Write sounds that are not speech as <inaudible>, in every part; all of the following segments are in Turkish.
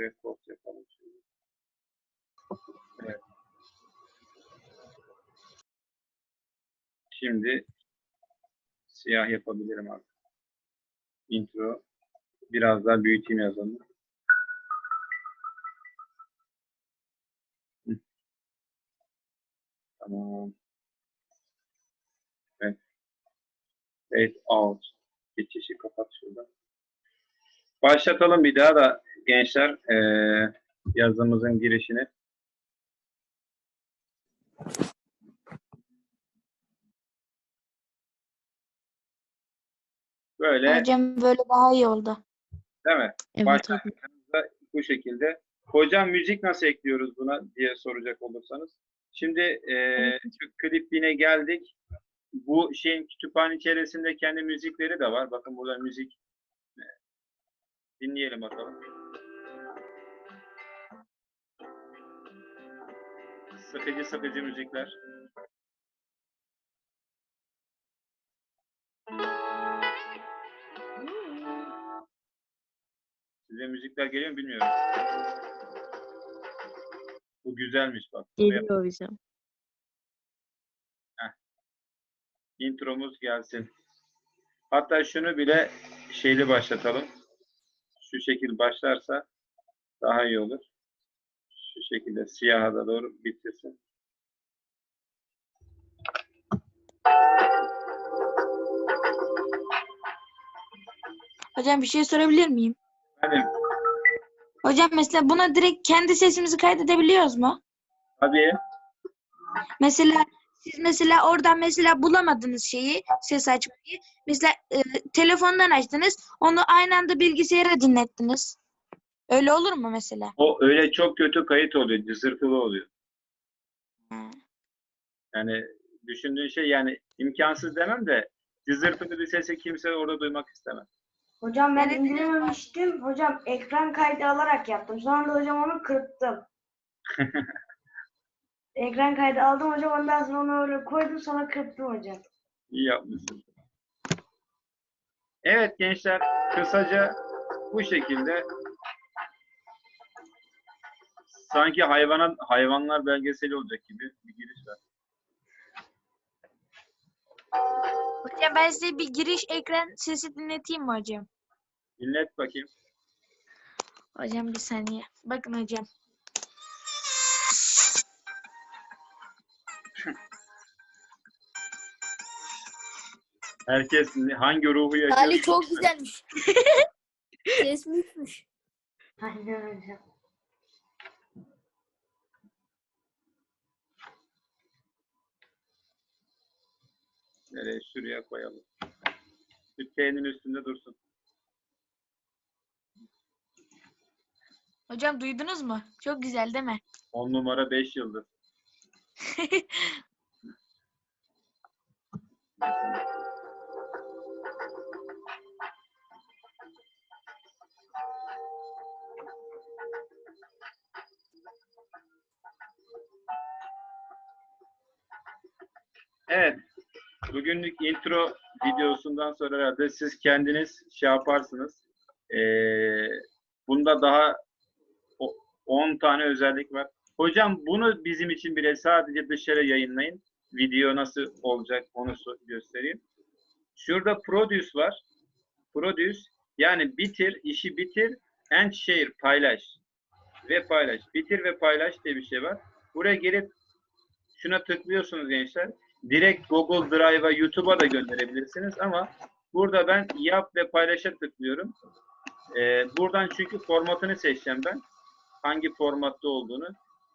Record yapalım şimdi. Evet. Şimdi siyah yapabilirim artık. Intro. Biraz daha büyüteyim yazını. Hı. Tamam. Evet. Fade out. Geçişi kapat şurada. Başlatalım bir daha da gençler eee, yazımızın girişini. Böyle Hocam böyle daha iyi oldu. değil mi? Evet. Başlangıçta bu şekilde. Hocam müzik nasıl ekliyoruz buna diye soracak olursanız. Şimdi eee şu klipliğine geldik. Bu şeyin kütüphane içerisinde kendi müzikleri de var. Bakın burada müzik e, dinleyelim bakalım. Sıkıcı sıkıcı müzikler. Size müzikler geliyor mu bilmiyorum. Bu güzelmiş bak. Geliyor hocam. intromuz gelsin. Hatta şunu bile şeyli başlatalım. Şu şekil başlarsa daha iyi olur. Şu şekilde siyaha da doğru bitirsin. Hocam bir şey sorabilir miyim? Hadi, Hocam mesela buna direkt kendi sesimizi kaydedebiliyoruz mu? hadi. Mesela siz mesela oradan mesela bulamadınız şeyi, ses açmayı. Mesela e, telefondan açtınız, onu aynı anda bilgisayara dinlettiniz. Öyle olur mu mesela? O öyle çok kötü kayıt oluyor, cızırtılı oluyor. Ha. Yani düşündüğün şey yani imkansız demem de cızırtılı bir sesi kimse orada duymak istemez. Hocam ben indirememiştim. Hocam ekran kaydı alarak yaptım. Sonra da hocam onu kırptım. <laughs> ekran kaydı aldım hocam. Ondan sonra onu öyle koydum sonra kırptım hocam. İyi yapmışsın. Evet gençler, kısaca bu şekilde sanki hayvana, hayvanlar belgeseli olacak gibi bir giriş var. Hocam ben size bir giriş ekran sesi dinleteyim mi hocam? Dinlet bakayım. Hocam bir saniye. Bakın hocam. Herkes hangi ruhu yaşıyor? Ali çok güzelmiş. <laughs> Ses büyükmüş. Aynen hocam. Şuraya koyalım. Üsteğinin üstünde dursun. Hocam duydunuz mu? Çok güzel değil mi? 10 numara 5 yıldız. <laughs> Evet. Bugünlük intro videosundan sonra herhalde siz kendiniz şey yaparsınız. Ee, bunda daha o- 10 tane özellik var. Hocam bunu bizim için bile sadece dışarı yayınlayın. Video nasıl olacak onu göstereyim. Şurada produce var. Produce yani bitir, işi bitir and share, paylaş. Ve paylaş. Bitir ve paylaş diye bir şey var. Buraya gelip şuna tıklıyorsunuz gençler. Direkt Google Drive'a, YouTube'a da gönderebilirsiniz ama burada ben yap ve paylaşa tıklıyorum. Ee, buradan çünkü formatını seçeceğim ben. Hangi formatta olduğunu.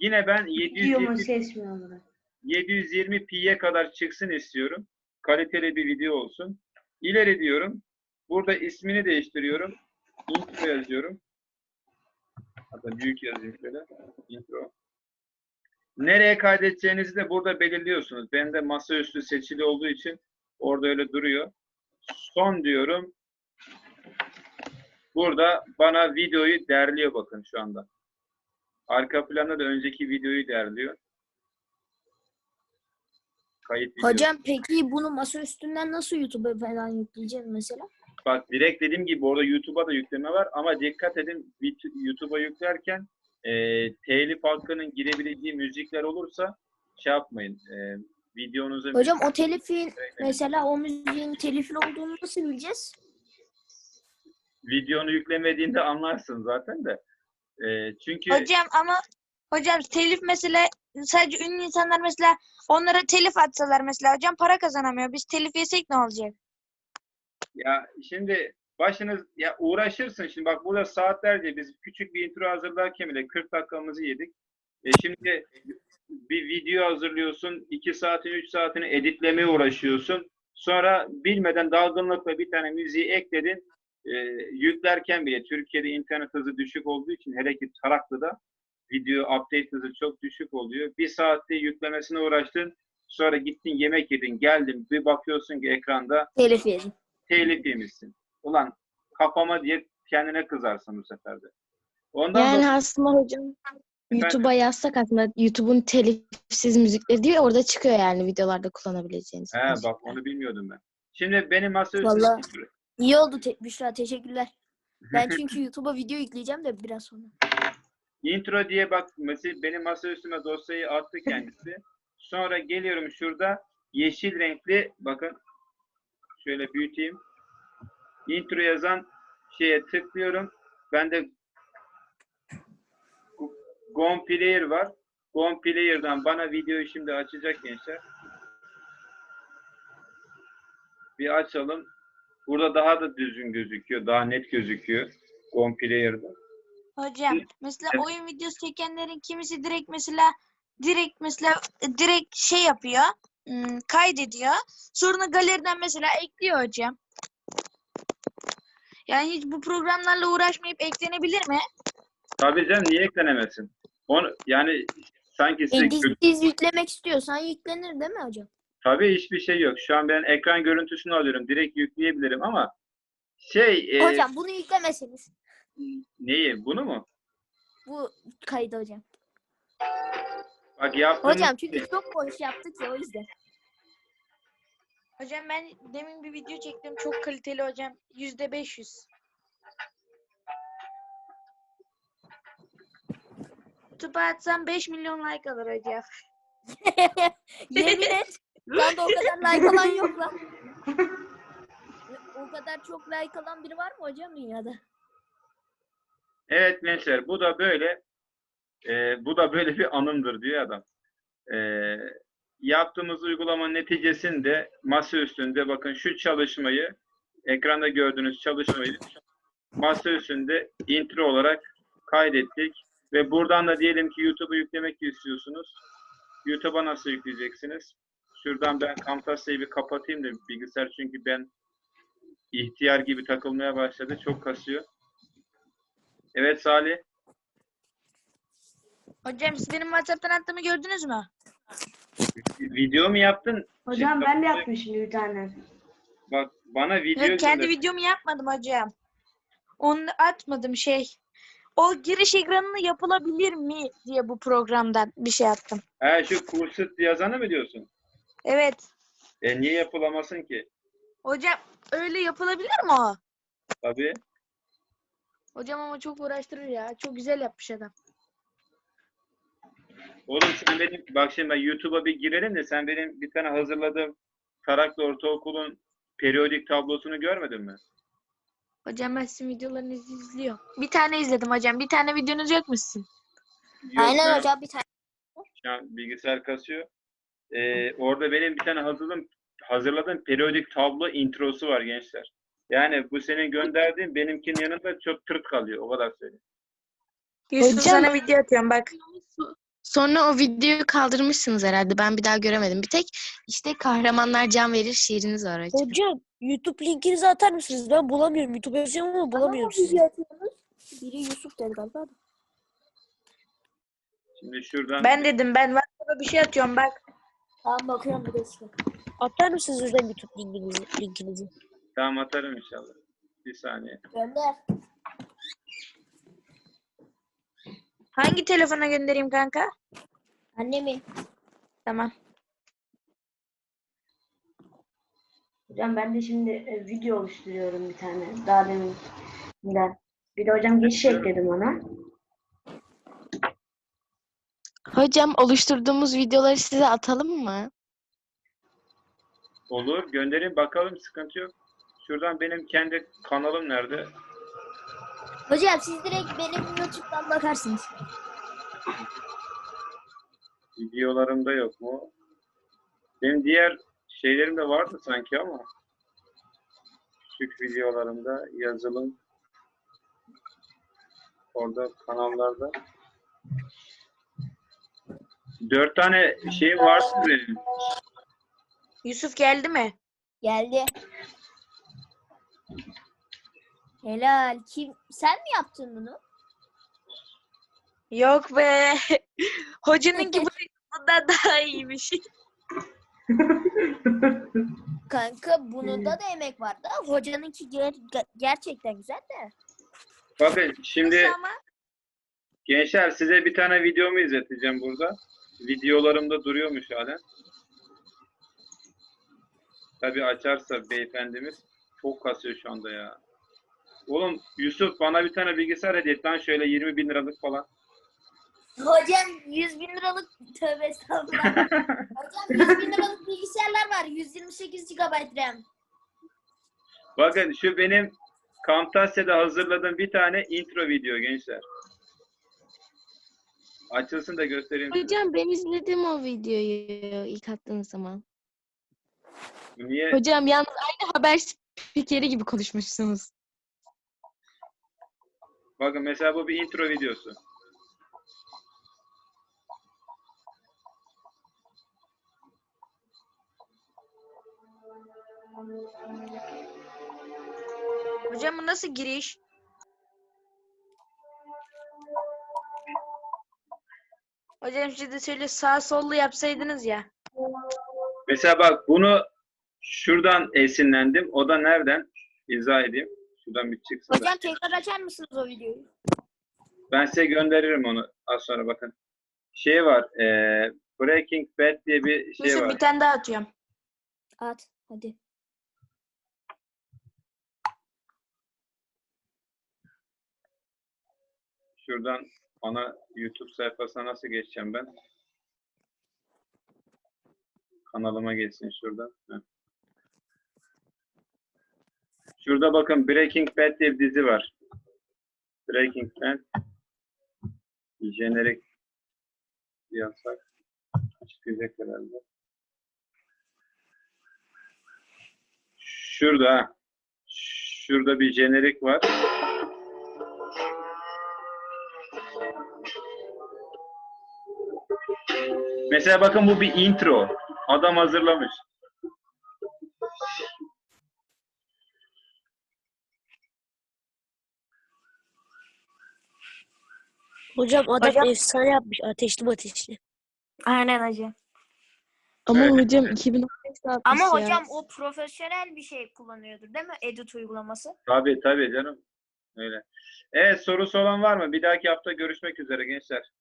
Yine ben Video mu 720 ses mi olarak? 720p'ye kadar çıksın istiyorum. Kaliteli bir video olsun. İleri diyorum. Burada ismini değiştiriyorum. Intro yazıyorum. Hatta büyük yazayım şöyle. Intro. Nereye kaydedeceğinizi de burada belirliyorsunuz. Ben de masaüstü seçili olduğu için orada öyle duruyor. Son diyorum. Burada bana videoyu derliyor bakın şu anda. Arka planda da önceki videoyu derliyor. Kayıt videosu. Hocam peki bunu masa üstünden nasıl YouTube'a falan yükleyeceğiz mesela? bak direkt dediğim gibi orada YouTube'a da yükleme var ama dikkat edin YouTube'a yüklerken e, telif hakkının girebileceği müzikler olursa şey yapmayın. E, videonuzu Hocam o telifin mesela o müziğin telifli olduğunu nasıl bileceğiz? videonu yüklemediğinde anlarsın zaten de. E, çünkü Hocam ama hocam telif mesela sadece ünlü insanlar mesela onlara telif atsalar mesela hocam para kazanamıyor. Biz telif yesek ne olacak? Ya şimdi başınız ya uğraşırsın şimdi bak burada saatlerce biz küçük bir intro hazırlarken bile 40 dakikamızı yedik. E şimdi bir video hazırlıyorsun, 2 saatini 3 saatini editlemeye uğraşıyorsun. Sonra bilmeden dalgınlıkla bir tane müziği ekledin. E, yüklerken bile Türkiye'de internet hızı düşük olduğu için hele ki Taraklı'da video update hızı çok düşük oluyor. Bir saatte yüklemesine uğraştın. Sonra gittin yemek yedin, geldin bir bakıyorsun ki ekranda Telif yedim. telif yemişsin. Ulan kafama diye kendine kızarsın bu sefer de. Ondan Yani dolayı aslında hocam YouTube'a yazsak aslında YouTube'un telifsiz müzikleri diye orada çıkıyor yani videolarda kullanabileceğiniz. he, müzikler. bak onu bilmiyordum ben. Şimdi benim masaüstü Vallahi. <laughs> İyi oldu te- Büşra teşekkürler. Ben <laughs> çünkü YouTube'a video yükleyeceğim de biraz sonra. intro diye bak mesela benim masaüstüme dosyayı attı kendisi. Sonra geliyorum şurada yeşil renkli bakın şöyle büyüteyim. Intro yazan şeye tıklıyorum. Bende Gone Player var. Gone Player'dan bana videoyu şimdi açacak gençler. Bir açalım. Burada daha da düzgün gözüküyor. Daha net gözüküyor. Gone Player'da. Hocam mesela Evet. oyun videosu çekenlerin kimisi direkt mesela direkt mesela direkt şey yapıyor. ım, kaydediyor. Sonra galeriden mesela ekliyor hocam. Yani hiç bu programlarla uğraşmayıp eklenebilir mi? Tabii canım niye eklenemesin? Onu, yani sanki size gö- Editsiz yüklemek istiyorsan yüklenir değil mi hocam? tabii hiçbir şey yok. Şu an ben ekran görüntüsünü alıyorum. Direkt yükleyebilirim ama şey e, Hocam bunu yüklemeseniz. neyi? Bunu mu? Bu kaydı hocam. Bak yaptığımız Hocam çünkü çok boş yaptık ya o yüzden. Hocam ben demin bir video çektim. Çok kaliteli hocam. Yüzde 500. YouTube'a atsam 5 milyon like alır hocam. <laughs> <laughs> Yemin et. Lan da o kadar like alan yok lan. O kadar çok like alan biri var mı hocam dünyada? Evet gençler bu da böyle e, bu da böyle bir anımdır diyor adam. E, yaptığımız uygulama neticesinde masa üstünde bakın şu çalışmayı ekranda gördüğünüz çalışmayı masa üstünde intro olarak kaydettik ve buradan da diyelim ki YouTube'a yüklemek istiyorsunuz. YouTube'a nasıl yükleyeceksiniz? Şuradan ben Camtasia'yı bir kapatayım da bilgisayar çünkü ben ihtiyar gibi takılmaya başladı. Çok kasıyor. Evet Salih. Hocam siz benim WhatsApp'tan attığımı gördünüz mü? Video mu yaptın? Hocam Şimdi ben de yaptım şimdi bir tane. Bak bana video Yok, kendi gönder. videomu yapmadım hocam. Onu atmadım şey. O giriş ekranını yapılabilir mi diye bu programdan bir şey attım. He şu kursit yazanı mı diyorsun? Evet. E niye yapılamasın ki? Hocam öyle yapılabilir mi o? Tabii. Hocam ama çok uğraştırır ya. Çok güzel yapmış adam. Oğlum sen benim bak şimdi ben YouTube'a bir girelim de sen benim bir tane hazırladığım Taraklı Ortaokul'un periyodik tablosunu görmedin mi? Hocam ben sizin videolarınızı izliyorum. Bir tane izledim hocam. Bir tane videonuz yok mu sizin? Yok, Aynen ben- hocam bir tane. Şu an bilgisayar kasıyor. Ee, orada benim bir tane hazırladığım, hazırladığım periyodik tablo introsu var gençler. Yani bu senin gönderdiğin benimkinin yanında çok tırt kalıyor. O kadar söyleyeyim. Yusuf Hocam- sana video atıyorum bak. Sonra o videoyu kaldırmışsınız herhalde. Ben bir daha göremedim. Bir tek işte kahramanlar can verir şiiriniz var hocam. Hocam YouTube linkinizi atar mısınız? Ben bulamıyorum. YouTube yazıyorum ama bulamıyorum sizi. Biri Yusuf dedi galiba. Şimdi şuradan Ben dedim ben WhatsApp'a bir şey atıyorum bak. Tamam bakıyorum bir dakika. Atar mısınız hocam YouTube linkinizi? linkinizi? tamam atarım inşallah. Bir saniye. Gönder. Hangi telefona göndereyim kanka? Annemi. Tamam. Hocam ben de şimdi e, video oluşturuyorum bir tane. Daha deminden. Bir de hocam geçiş ekledim ona. Hocam oluşturduğumuz videoları size atalım mı? Olur. Gönderin bakalım. Sıkıntı yok. Şuradan benim kendi kanalım nerede? Hocam siz direkt benim YouTube'dan bakarsınız. Videolarımda yok mu? Benim diğer şeylerim de vardı sanki ama. Küçük videolarımda yazılım. Orada kanallarda. Dört tane şey vardı benim. Yusuf geldi mi? Geldi. Helal. Kim? Sen mi yaptın bunu? Yok be. <laughs> Hocanınki bu bundan daha iyiymiş. <laughs> Kanka bununda da emek vardı. Hocanınki ger- ge- gerçekten güzel de. Bakın şimdi ama? gençler size bir tane videomu izleteceğim burada. Videolarımda duruyormuş halen. Tabii açarsa beyefendimiz çok kasıyor şu anda ya. Oğlum Yusuf bana bir tane bilgisayar hediye et lan şöyle 20 bin liralık falan. Hocam 100 bin liralık tövbe estağfurullah. <laughs> Hocam 100 bin liralık bilgisayarlar var. 128 GB RAM. Bakın şu benim Camtasia'da hazırladığım bir tane intro video gençler. Açılsın da göstereyim size. Hocam ben izledim o videoyu ilk attığınız zaman. Niye? Hocam yalnız aynı haber spikeri gibi konuşmuşsunuz. Bakın mesela bu bir intro videosu. Hocam bu nasıl giriş? Hocam de şöyle sağ sollu yapsaydınız ya. Mesela bak bunu şuradan esinlendim. O da nereden? İzah edeyim. Şuradan bir çıksın da. Hocam tekrar açar mısınız o videoyu? Ben size gönderirim onu az sonra bakın. Şey var. eee, Breaking Bad diye bir şey Yusuf var. bir tane daha atıyorum. At hadi. Şuradan ana YouTube sayfasına nasıl geçeceğim ben? Kanalıma geçsin şuradan. Heh. Şurada bakın Breaking Bad diye bir dizi var. Breaking Bad. Jenerik yasak. Çıkacak herhalde. Şurada. Şurada bir jenerik var. Mesela bakın bu bir intro. Adam hazırlamış. Hocam adam Hocam- efsane yapmış. Ateşli ateşli. Aynen hocam. Ama hocam 2015 atmış Ama ya. hocam o profesyonel bir şey kullanıyordur değil mi? Edit uygulaması. Tabii tabii canım. Öyle. Evet sorusu olan var mı? Bir dahaki hafta görüşmek üzere gençler.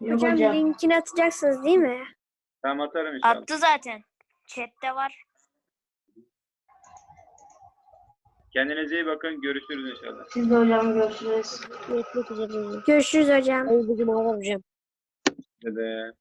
Hocam. linkini atacaksınız değil mi? Tamam atarım inşallah. Attı zaten. Chat'te var. Kendinize iyi bakın. Görüşürüz inşallah. Siz de hocam görüşürüz. Görüşmek üzere hocam. Görüşürüz hocam. Cumalar hocam. Dede.